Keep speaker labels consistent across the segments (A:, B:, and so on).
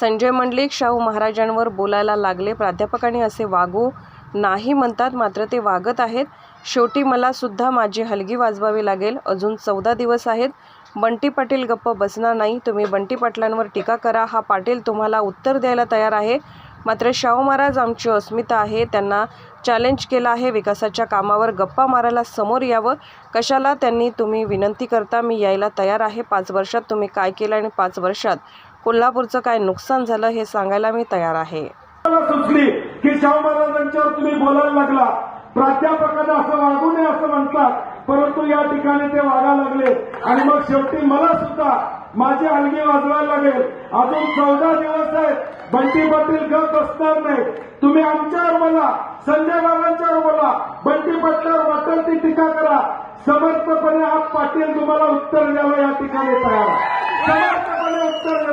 A: संजय मंडलिक शाहू महाराजांवर बोलायला लागले. प्राध्यापकांनी असे वागू नाही म्हणतात मात्र ते वागत आहेत. शेवटी मला सुद्धा माझी हलगी वाजवावी लागेल. अजून चौदा दिवस आहेत. बंटी पाटील गप्प बसणार नाही. तुम्ही बंटी पाटलांवर टीका करा. हा पाटील तुम्हाला उत्तर द्यायला तयार आहे. मात्र शाहू महाराज आमची अस्मिता आहे. त्यांना चॅलेंज केलं आहे. विकासाच्या कामावर गप्पा मारायला समोर यावं. कशाला त्यांनी तुम्ही विनंती करता? मी यायला तयार आहे. पाच वर्षात तुम्ही काय केलं आणि पाच वर्षात? कोल्हापूरचं काय नुकसान झालं हे सांगायला मी तयार आहे.
B: सुचली की शाहू महाराजांच्यावर तुम्ही बोलायला लागला. प्राध्यापकांना असं वागू नये असं म्हणतात परंतु या ठिकाणी ते वागायला लागले. आणि मग शेवटी मला सुद्धा माझी हलगी वाजवायला लागेल. अजून चौदा दिवस आहेत बंटी पाटील गप बसणार नाही. तुम्ही आमच्यावर बोला संजय बाबांच्यावर बोला. बंटी पाटलावर वाटेल ती टीका करा. समर्थपणे हा पाटील तुम्हाला उत्तर द्यावं या ठिकाणी तयार समर्थ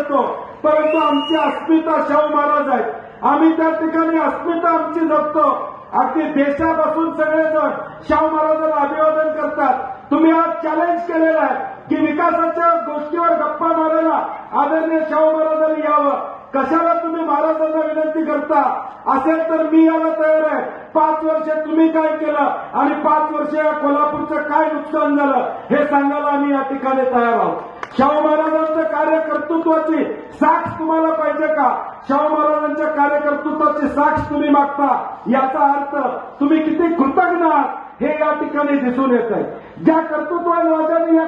B: करतो. परंतु आमची अस्मिता शाहू महाराज आहेत. आम्ही त्या ठिकाणी अस्मिता आमची जपतो. अगदी देशापासून सगळेजण शाहू महाराजांना अभिवादन करतात. तुम्ही आज चॅलेंज केलेला आहे की विकासाच्या गोष्टीवर गप्पा मारायला आदरणीय शाहू महाराजांनी यावं. कशाला तुम्ही महाराजांना विनंती करता? असेल तर मी याला तयार आहे. पाच वर्ष तुम्ही काय केलं आणि पाच वर्ष या कोल्हापूरचं काय नुकसान झालं हे सांगायला आम्ही या ठिकाणी तयार आहोत. शाहू महाराजांना कार्यकर्तृत्वाची साक्ष तुम्हाला पाहिजे का? शाहू महाराजांच्या कार्यकर्तृत्वाची साक्ष तुम्ही मागता. याचा अर्थ तुम्ही किती कृतज्ञ आहात हे या ठिकाणी दिसून येत आहे ज्या कर्तृत्वान राजाने या